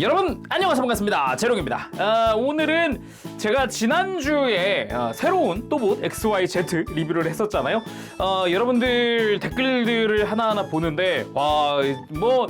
여러분 안녕하세요. 반갑습니다. 제롱입니다. 아, 오늘은 제가 지난주에 아, 새로운 또봇 XYZ 리뷰를 했었잖아요. 어, 여러분들 댓글들을 하나하나 보는데 와뭐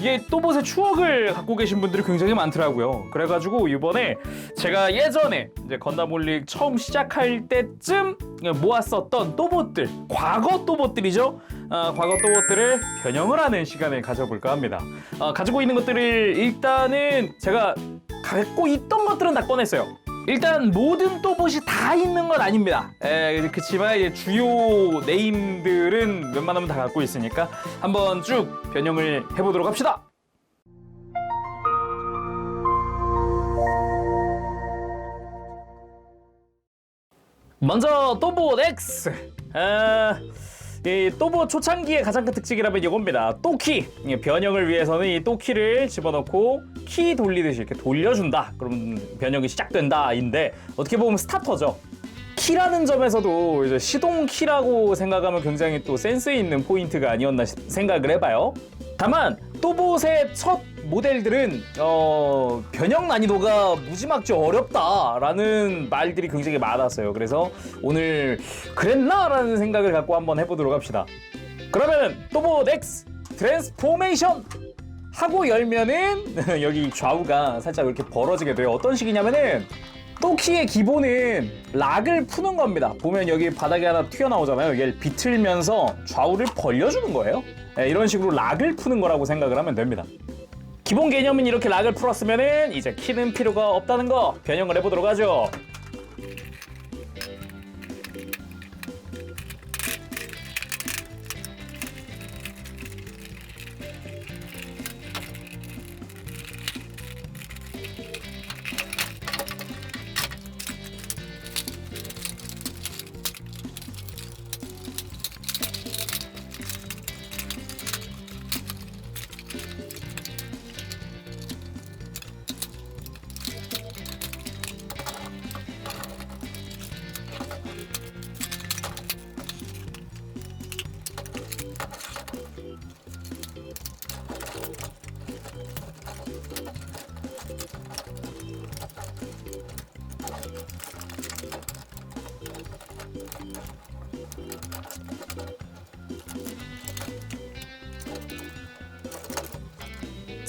이게 또봇의 추억을 갖고 계신 분들이 굉장히 많더라고요 그래가지고 이번에 제가 예전에 이제 건담 올릭 처음 시작할 때쯤 모았었던 또봇들 과거 또봇들이죠 어, 과거 또봇들을 변형을 하는 시간을 가져볼까 합니다. 어, 가지고 있는 것들을 일단은 제가 갖고 있던 것들은 다 꺼냈어요. 일단 모든 또봇이 다 있는 건 아닙니다. 에, 그치만 이제 주요 네임들은 웬만하면 다 갖고 있으니까 한번 쭉 변형을 해보도록 합시다. 먼저 또봇 X. 아, 이 또봇 초창기의 가장 큰 특징이라면 이겁니다. 또키 이 변형을 위해서는 이 또키를 집어넣고 키 돌리듯이 이렇게 돌려준다. 그러면 변형이 시작된다인데 어떻게 보면 스타터죠. 키라는 점에서도 이제 시동 키라고 생각하면 굉장히 또 센스 있는 포인트가 아니었나 시- 생각을 해봐요. 다만 또봇의 첫 모델들은 어, 변형 난이도가 무지막지 어렵다라는 말들이 굉장히 많았어요. 그래서 오늘 그랬나라는 생각을 갖고 한번 해보도록 합시다. 그러면 X 트랜스포메이션 하고 열면은 여기 좌우가 살짝 이렇게 벌어지게 돼요. 어떤 식이냐면은 또키의 기본은 락을 푸는 겁니다. 보면 여기 바닥에 하나 튀어나오잖아요. 얘를 비틀면서 좌우를 벌려주는 거예요. 네, 이런 식으로 락을 푸는 거라고 생각을 하면 됩니다. 기본 개념은 이렇게 락을 풀었으면은 이제 키는 필요가 없다는 거 변형을 해보도록 하죠.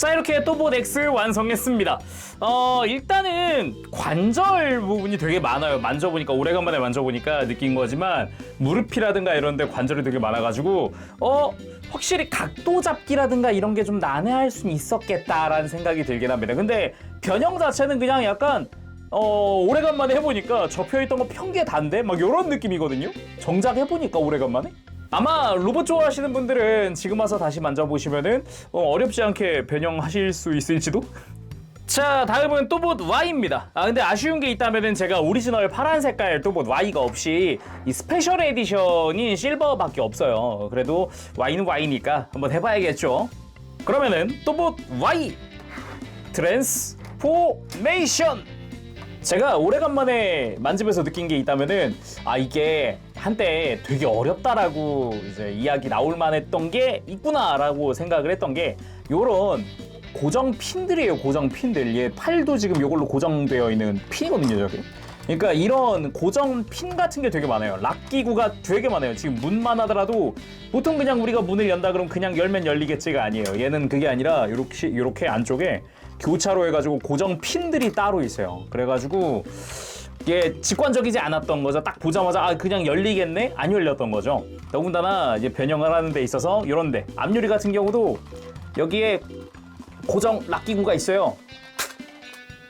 자 이렇게 또봇 X 완성했습니다. 어 일단은 관절 부분이 되게 많아요. 만져보니까 오래간만에 만져보니까 느낀 거지만 무릎이라든가 이런데 관절이 되게 많아가지고 어 확실히 각도 잡기라든가 이런 게 좀 난해할 수는 있었겠다라는 생각이 들긴 합니다. 근데 변형 자체는 그냥 약간 어 오래간만에 해보니까 접혀있던 거 평게 단데 막 이런 느낌이거든요. 정작 해보니까 오래간만에. 아마 로봇 좋아하시는 분들은 지금 와서 다시 만져보시면은 어, 렵지 않게 변형하실 수 있을지도? 자 다음은 또봇 Y입니다. 아 근데 아쉬운 게 있다면은 제가 오리지널 파란 색깔 또봇 Y가 없이 이 스페셜 에디션인 실버밖에 없어요. 그래도 Y는 Y니까 한번 해봐야겠죠? 그러면은 또봇 Y! 트랜스포메이션! 제가 오래간만에 만지면서 느낀 게 있다면은 아 이게 한때 되게 어렵다라고 이제 이야기 나올 만했던 게 있구나라고 생각을 했던 게 요런 고정 핀들이에요 고정 핀들. 얘 팔도 지금 요걸로 고정되어 있는 핀이거든요 저기 그러니까 이런 고정 핀 같은 게 되게 많아요. 락 기구가 되게 많아요. 지금 문만 하더라도 보통 그냥 우리가 문을 연다 그러면 그냥 열면 열리겠지가 아니에요. 얘는 그게 아니라 요렇게 요렇게 안쪽에 교차로 해가지고 고정 핀들이 따로 있어요. 그래가지고 이게 직관적이지 않았던 거죠. 딱 보자마자 아 그냥 열리겠네 안 열렸던 거죠. 더군다나 이제 변형을 하는 데 있어서 이런데 앞유리 같은 경우도 여기에 고정 락기구가 있어요.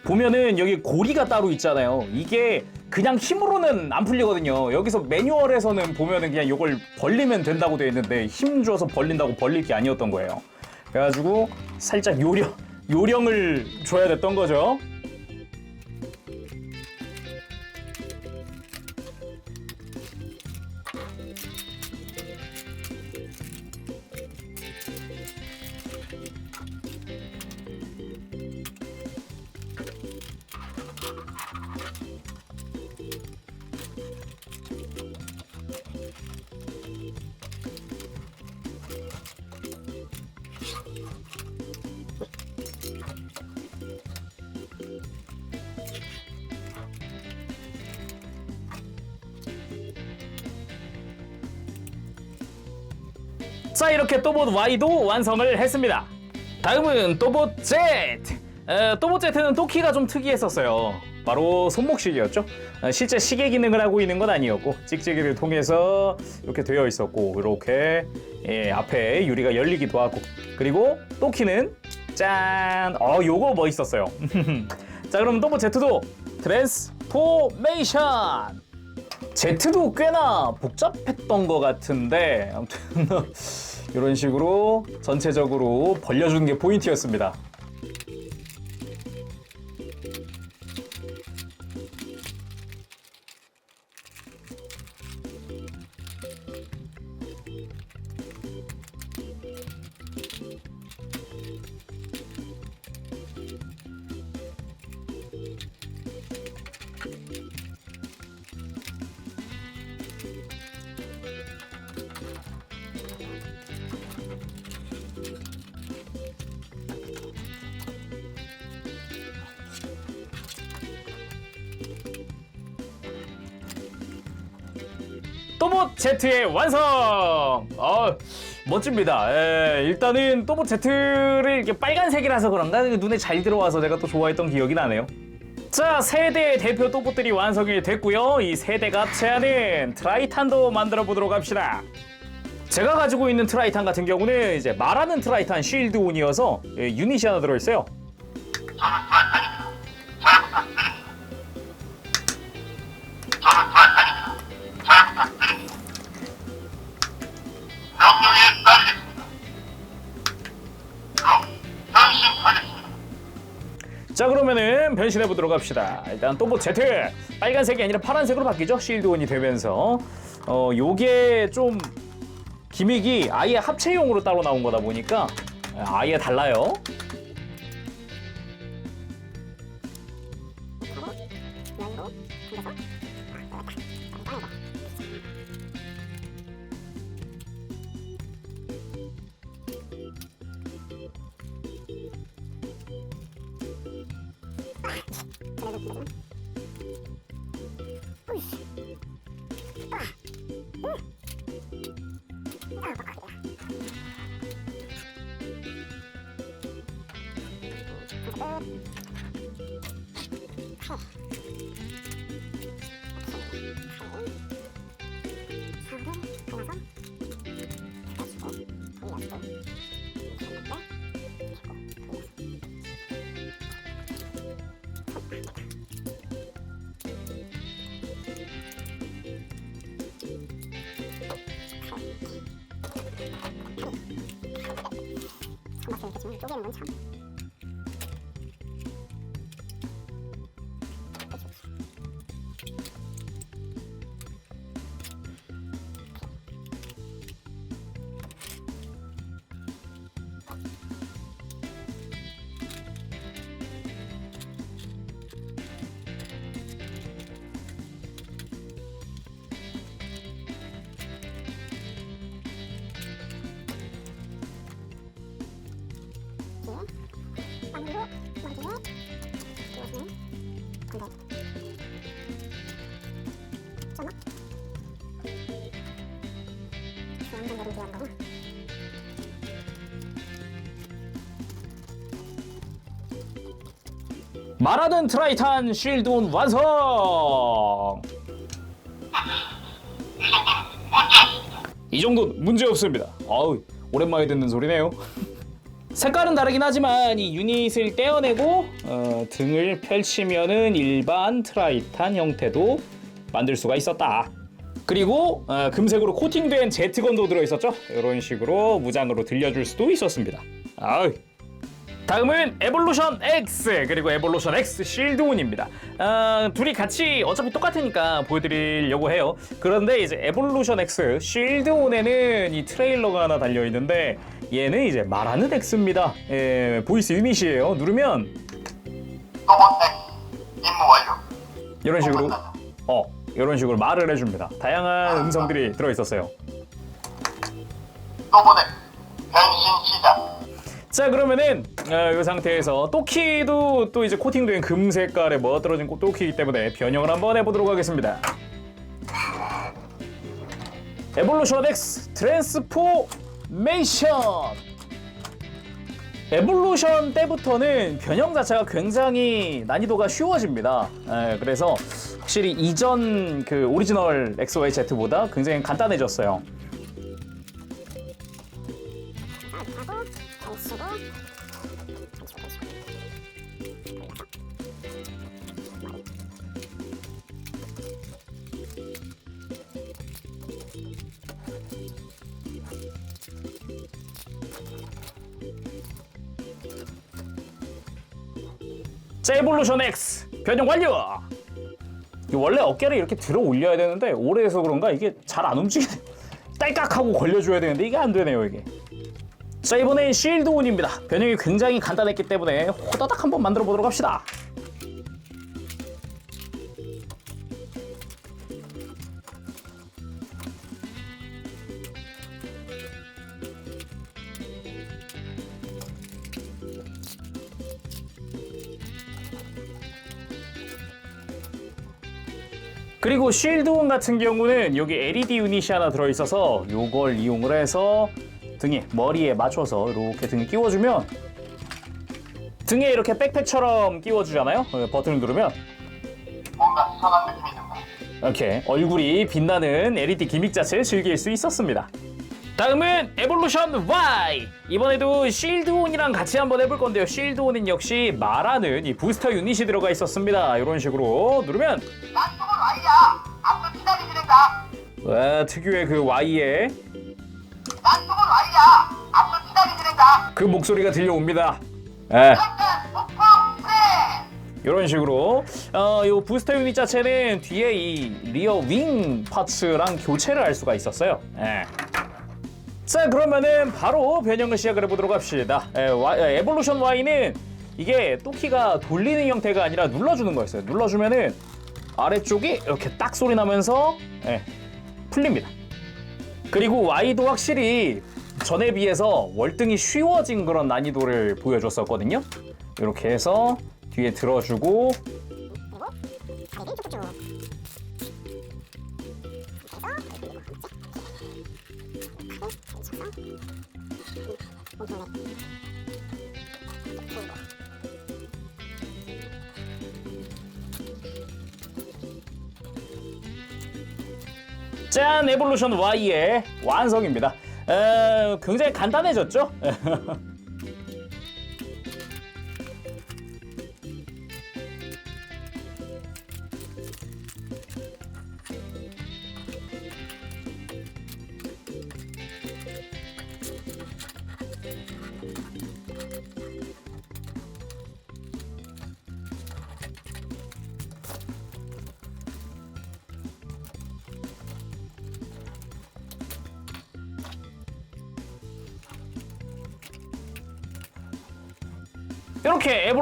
보면은 여기 고리가 따로 있잖아요. 이게 그냥 힘으로는 안 풀리거든요. 여기서 매뉴얼에서는 보면은 그냥 이걸 벌리면 된다고 되어 있는데 힘 줘서 벌린다고 벌릴 게 아니었던 거예요. 그래가지고 살짝 요령 요령을 줘야 됐던 거죠. 자 이렇게 또봇 Y도 완성을 했습니다. 다음은 또봇 Z. 에, 또봇 Z는 또 키가 좀 특이했었어요. 바로 손목시계였죠. 어, 실제 시계 기능을 하고 있는 건 아니었고 찍찍이를 통해서 이렇게 되어 있었고 이렇게 예, 앞에 유리가 열리기도 하고 그리고 또 키는 짠, 어 요거 멋있었어요. 자 그럼 또봇 Z도 트랜스포메이션. Z도 꽤나 복잡했던 것 같은데 아무튼 이런 식으로 전체적으로 벌려주는 게 포인트였습니다. 또봇 Z의 완성! 어, 멋집니다. 예, 일단은 또봇 Z를 이렇게 빨간색이라서 그런가 눈에 잘 들어와서 내가 또 좋아했던 기억이 나네요. 자, 세대 대표 또봇들이 완성이 됐고요. 이 세대가 합체하는 트라이탄도 만들어 보도록 합시다. 제가 가지고 있는 트라이탄 같은 경우는 이제 말하는 트라이탄 쉴드 온이어서 예, 유닛이 하나 들어있어요. 자 그러면은 변신해 보도록 합시다. 일단 또봇 Z 빨간색이 아니라 파란색으로 바뀌죠. 실드 온이 되면서 어 요게 좀 기믹이 아예 합체용으로 따로 나온 거다 보니까 아예 달라요. 쪼개는 건 참. 빵으로 나중에 이것은 건달 점막 중앙 건달을 위한 거고 말하는 트라이탄 실드 온 완성. 이 정도 문제 없습니다. 아우 오랜만에 듣는 소리네요. 색깔은 다르긴 하지만 이 유닛을 떼어내고 어, 등을 펼치면은 일반 트라이탄 형태도 만들 수가 있었다. 그리고 어, 금색으로 코팅된 제트건도 들어있었죠. 이런 식으로 무장으로 들려줄 수도 있었습니다. 아우 다음은 에볼루션 X 그리고 에볼루션 X 실드온입니다. 어, 둘이 같이 어차피 똑같으니까 보여드리려고 해요. 그런데 이제 에볼루션 X 실드온에는 이 트레일러가 하나 달려 있는데 얘는 이제 말하는 X입니다. 예, 보이스 유닛이에요. 누르면 또봇 X 임무 완료. 이런 식으로 어 이런 식으로 말을 해줍니다. 다양한 음성들이 들어 있었어요. 또봇 X 변신 시작. 자 그러면은 어, 이 상태에서 또키도 또 이제 코팅된 금 색깔에 멋들어진 또키이기 때문에 변형을 한번 해보도록 하겠습니다. 에볼루션 X 트랜스포 메이션 에볼루션 때부터는 변형 자체가 굉장히 난이도가 쉬워집니다. 예, 그래서 확실히 이전 그 오리지널 XYZ보다 굉장히 간단해졌어요. 자, 에볼루션 X 변형 완료. 이 원래 어깨를 이렇게 들어 올려야 되는데 오래돼서 그런가 이게 잘 안 움직이네. 딸깍하고 걸려줘야 되는데 이게 안 되네요 이게. 자 이번엔 실드온입니다. 변형이 굉장히 간단했기 때문에 호다닥 한번 만들어 보도록 합시다. 그리고 쉴드온 같은 경우는 여기 LED 유닛이 하나 들어있어서 이걸 이용을 해서 등에 머리에 맞춰서 이렇게 등에 끼워주면 등에 이렇게 백팩처럼 끼워주잖아요. 어, 버튼을 누르면 뭔가 이상한 느낌이 든다. 이렇게 얼굴이 빛나는 LED 기믹 자체를 즐길 수 있었습니다. 다음은 에볼루션 Y! 이번에도 실드온이랑 같이 한번 해볼 건데요. 실드온은 역시 말하는 이 부스터 유닛이 들어가 있었습니다. 이런 식으로 누르면 난 쪽은 Y야. 앞서 기다리게 된다. 와, 특유의 그 Y의 난 쪽은 앞서 기다리게 된다. 그 목소리가 들려옵니다. 예. 이런 식으로 어, 요 부스터 유닛 자체는 뒤에 이 리어 윙 파츠랑 교체를 할 수가 있었어요. 예. 자 그러면은 바로 변형을 시작을 해보도록 합시다. 예, 와- 예, 에볼루션 Y는 이게 또키가 돌리는 형태가 아니라 눌러주는 거였어요. 눌러주면은 아래쪽이 이렇게 딱 소리 나면서 예, 풀립니다. 그리고 Y도 확실히 전에 비해서 월등히 쉬워진 그런 난이도를 보여줬었거든요. 이렇게 해서 뒤에 들어주고 짠 에볼루션 Y의 완성입니다. 에, 굉장히 간단해졌죠?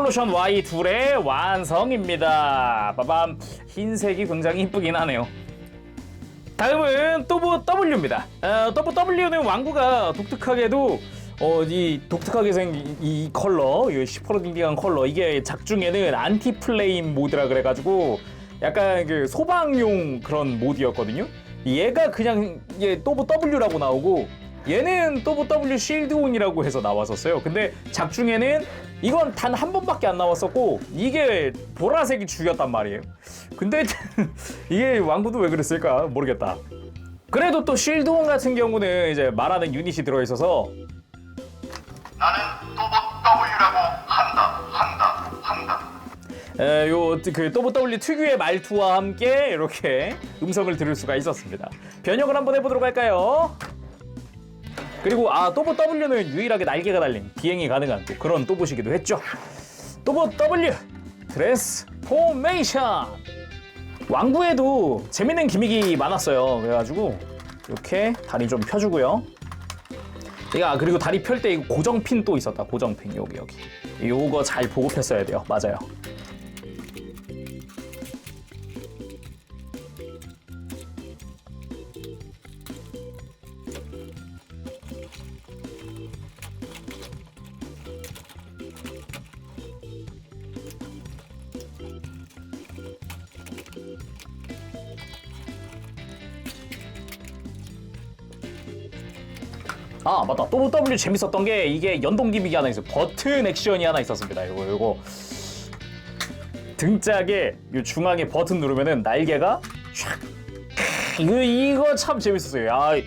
에볼루션 Y 둘의 완성입니다. 빠밤 흰색이 굉장히 이쁘긴 하네요. 다음은 또보 W입니다. 어, 또보 W는 왕구가 독특하게도 어, 이 독특하게 생긴 이 컬러, 이 시퍼러딩딩한 컬러 이게 작중에는 안티 플레임 모드라 그래가지고 약간 그 소방용 그런 모드였거든요. 얘가 그냥 이게 또보 W라고 나오고 얘는 또보 W 실드온이라고 해서 나왔었어요. 근데 작중에는 이건 단 한 번밖에 안 나왔었고 이게 보라색이 주였단 말이에요. 근데 이게 왕구도 왜 그랬을까 모르겠다. 그래도 또 실드온 같은 경우는 이제 말하는 유닛이 들어있어서 나는 또봇 W라고 한다. 한다. 한다. 에, 요그 또보 W 특유의 말투와 함께 이렇게 음성을 들을 수가 있었습니다. 변형을 한번 해보도록 할까요? 그리고 아 또보 W는 유일하게 날개가 달린 비행이 가능한 또 그런 또봇이기도 했죠. 또보 W 트랜스포메이션 왕구에도 재밌는 기믹이 많았어요. 그래가지고 이렇게 다리 좀 펴주고요. 야 그리고 다리 펼 때 고정 핀 또 있었다. 고정 핀 여기 여기. 요거 잘 보고 폈어야 돼요. 맞아요. 아 맞다. 또 W 재밌었던 게 이게 연동 기믹이 하나 있어요. 버튼 액션이 하나 있었습니다. 이거 이거. 등짝에 요 중앙에 버튼 누르면은 날개가 촥. 이거 이거 참 재밌었어요. 야이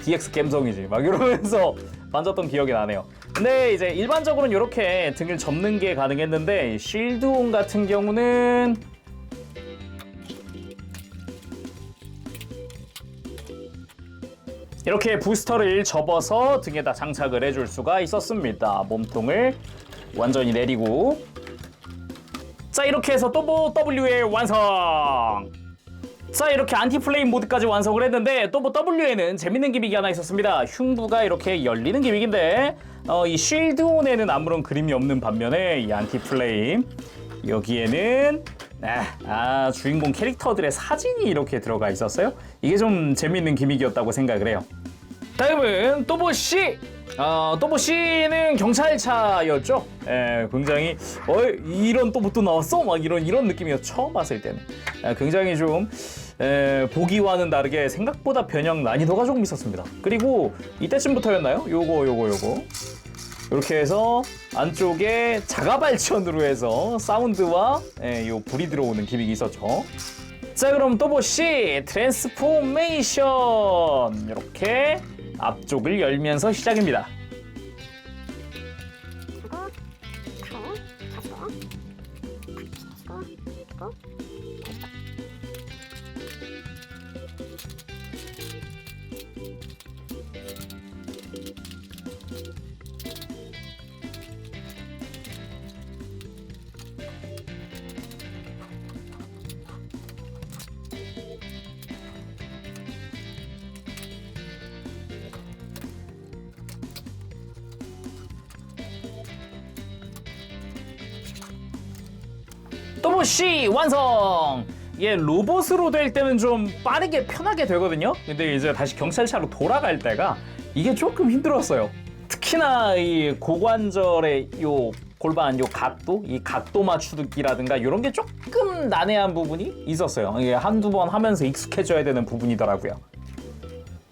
DX 감성이지. 막 이러면서 만졌던 기억이 나네요. 근데 이제 일반적으로는 이렇게 등을 접는 게 가능했는데 쉴드온 같은 경우는 이렇게 부스터를 접어서 등에다 장착을 해줄 수가 있었습니다. 몸통을 완전히 내리고 자 이렇게 해서 또보 W의 완성! 자 이렇게 안티플레임 모드까지 완성을 했는데 또보 W에는 재밌는 기믹이 하나 있었습니다. 흉부가 이렇게 열리는 기믹인데 어, 이 쉴드온에는 아무런 그림이 없는 반면에 이 안티플레임 여기에는 아, 아, 주인공 캐릭터들의 사진이 이렇게 들어가 있었어요. 이게 좀 재밌는 기믹이었다고 생각을 해요. 다음은 또보 씨. 어, 또보 씨는 경찰차였죠. 예, 굉장히 어 이런 또보 또 나왔어? 막 이런 이런 느낌이었 처음 봤을 때는 예, 굉장히 좀 에, 보기와는 다르게 생각보다 변형 난이도가 조금 있었습니다. 그리고 이때쯤부터였나요? 요거 요거 요거 이렇게 해서 안쪽에 자가 발전으로 해서 사운드와 예, 요 불이 들어오는 기믹이 있었죠. 자 그럼 또 보시 트랜스포메이션 이렇게 앞쪽을 열면서 시작입니다. 그리고 칼을 가지고 가지고 그리고 또보시 완성! 이게 로봇으로 될 때는 좀 빠르게 편하게 되거든요. 근데 이제 다시 경찰차로 돌아갈 때가 이게 조금 힘들었어요. 특히나 이 고관절의 요 골반 요 각도, 이 각도 맞추기라든가 이런 게 조금 난해한 부분이 있었어요. 이게 한두 번 하면서 익숙해져야 되는 부분이더라고요.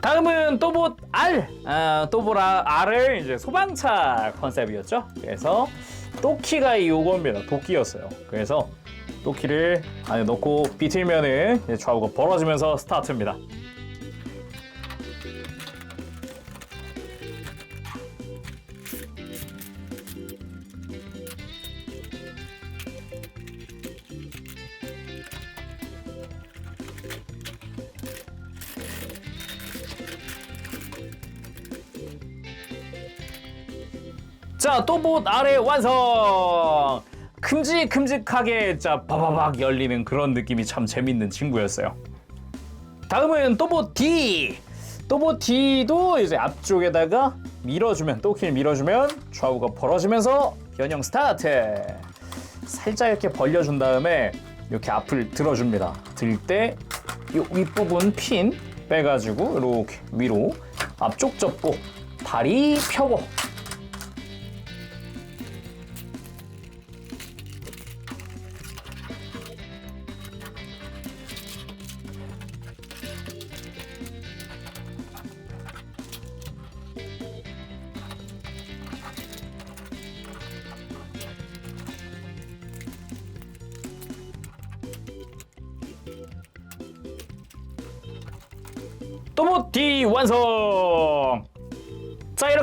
다음은 또봇 R, 아, 또봇 R을 이제 소방차 컨셉이었죠. 그래서 또키가 요겁니다. 도끼였어요. 그래서 또키를 안에 넣고 비틀면은 좌우가 벌어지면서 스타트입니다. 자, 또봇 아래 완성! 큼직큼직하게 자 바바박 열리는 그런 느낌이 참 재밌는 친구였어요. 다음은 또봇 D. 또봇 D도 이제 앞쪽에다가 밀어주면 또키를 밀어주면 좌우가 벌어지면서 변형 스타트. 살짝 이렇게 벌려준 다음에 이렇게 앞을 들어줍니다. 들 때 이 윗부분 핀 빼가지고 이렇게 위로 앞쪽 접고 다리 펴고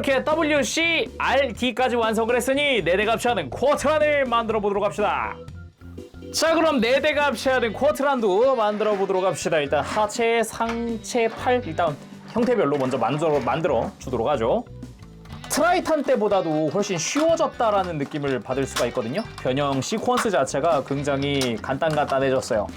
이렇게 WC RD까지 완성을 했으니 네대가 합체하는 쿼트란을 만들어 보도록 합시다. 자 그럼 네대가 합체하는 쿼트란도 만들어 보도록 합시다. 일단 하체, 상체, 팔 일단 형태별로 먼저 만들어 만들어 주도록 하죠. 트라이탄 때보다도 훨씬 쉬워졌다라는 느낌을 받을 수가 있거든요. 변형 시퀀스 자체가 굉장히 간단간단해졌어요.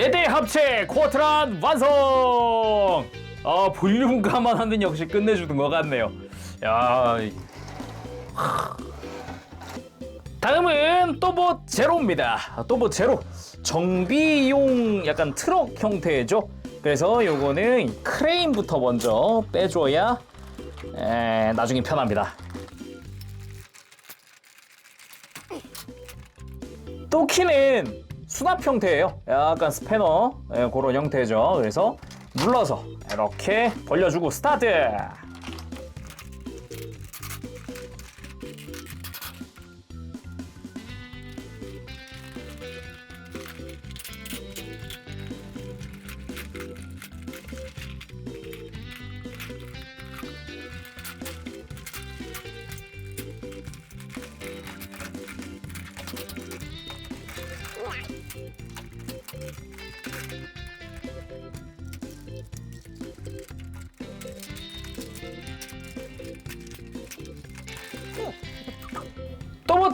네 대 합체 쿼트란 완성! 아 볼륨 감안하면 역시 끝내주는 것 같네요. 야. 다음은 또보 제로입니다. 또보 제로 정비용 약간 트럭 형태죠. 그래서 요거는 이 크레인부터 먼저 빼줘야 에, 나중에 편합니다. 또 키는 수납 형태예요. 약간 스패너 예, 그런 형태죠. 그래서 눌러서 이렇게 벌려주고 스타트.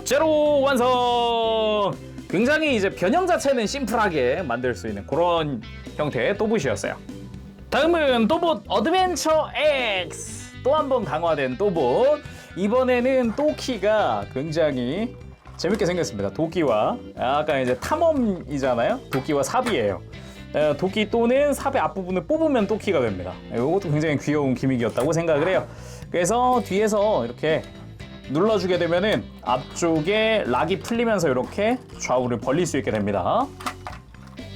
제로 완성. 굉장히 이제 변형 자체는 심플하게 만들 수 있는 그런 형태의 또봇이었어요. 다음은 또봇 어드벤처 X! 또 한 번 강화된 또봇. 이번에는 또키가 굉장히 재밌게 생겼습니다. 도끼와 약간 이제 탐험이잖아요? 도끼와 삽이에요. 에, 도끼 또는 삽의 앞부분을 뽑으면 또키가 됩니다. 이것도 굉장히 귀여운 기믹이었다고 생각을 해요. 그래서 뒤에서 이렇게 눌러주게 되면은 앞쪽에 락이 풀리면서 이렇게 좌우를 벌릴 수 있게 됩니다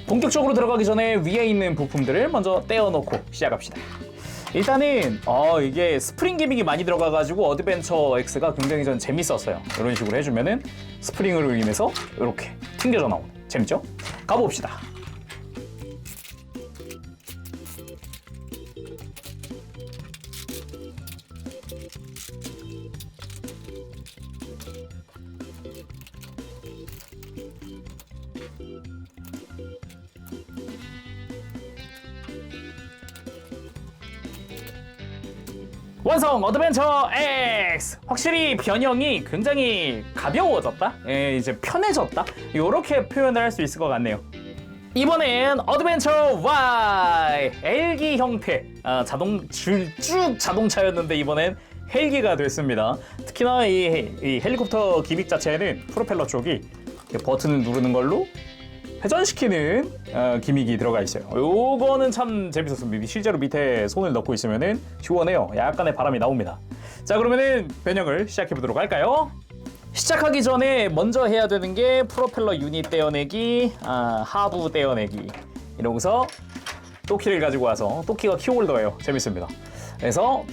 본격적으로 들어가기 전에 위에 있는 부품들을 먼저 떼어놓고 시작합시다. 일단은 어 이게 스프링 기믹이 많이 들어가가지고 어드벤처 X가 굉장히 전 재밌었어요. 이런 식으로 해주면은 스프링으로 인해서 이렇게 튕겨져 나오는 재밌죠? 가봅시다. 완성 어드벤처 X. 확실히 변형이 굉장히 가벼워졌다? 예, 이제 편해졌다? 이렇게 표현을 할 수 있을 것 같네요. 이번엔 어드벤처 Y. 헬기 형태. 아, 자동 줄- 쭉 자동차였는데 이번엔 헬기가 됐습니다. 특히나 이, 헬- 이 헬리콥터 기믹 자체는 프로펠러 쪽이 버튼을 누르는 걸로 회전시키는 어, 기믹이 들어가 있어요. 요거는 참 재밌었습니다. 실제로 밑에 손을 넣고 있으면은 시원해요. 약간의 바람이 나옵니다. 자 그러면은 변형을 시작해 보도록 할까요? 시작하기 전에 먼저 해야 되는 게 프로펠러 유닛 떼어내기, 아, 하부 떼어내기 이러고서 또키를 가지고 와서 또키가 키홀더예요. 재밌습니다. 그래서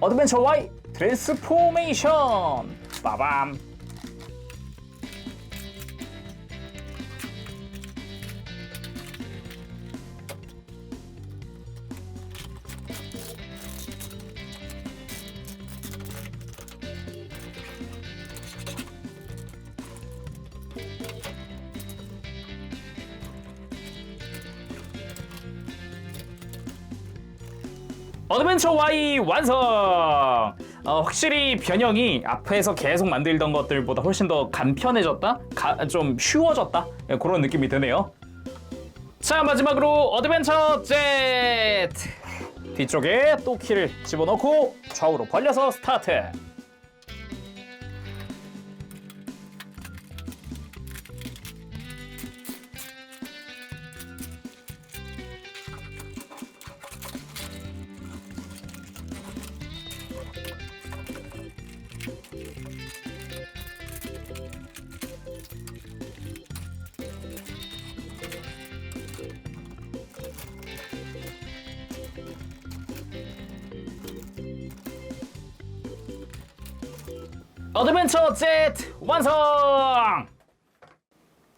어드벤처 Y 트랜스포메이션 빠밤 어드벤처 Y 완성! 어, 확실히 변형이 앞에서 계속 만들던 것들보다 훨씬 더 간편해졌다? 가- 좀 쉬워졌다? 예, 그런 느낌이 드네요. 자, 마지막으로 어드벤처 젯! 뒤쪽에 또 키를 집어넣고 좌우로 벌려서 스타트! 어드벤처 젯 완성!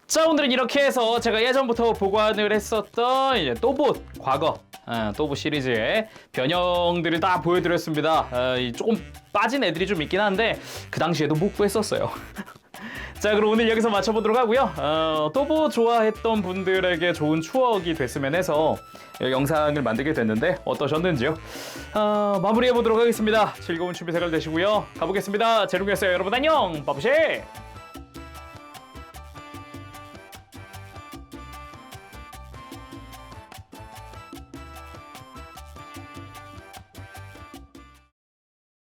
자 오늘은 이렇게 해서 제가 예전부터 보관을 했었던 이제 또봇 과거 아, 또봇 시리즈의 변형들을 다 보여드렸습니다. 아, 이 조금 빠진 애들이 좀 있긴 한데 그 당시에도 못 구했었어요. 자 그럼 오늘 여기서 마쳐보도록 하고요. 어, 또봇 좋아했던 분들에게 좋은 추억이 됐으면 해서 이 영상을 만들게 됐는데 어떠셨는지요? 어, 마무리해보도록 하겠습니다. 즐거운 취미 생활 되시고요. 가보겠습니다. 제롱이었어요. 여러분 안녕. 바부쉐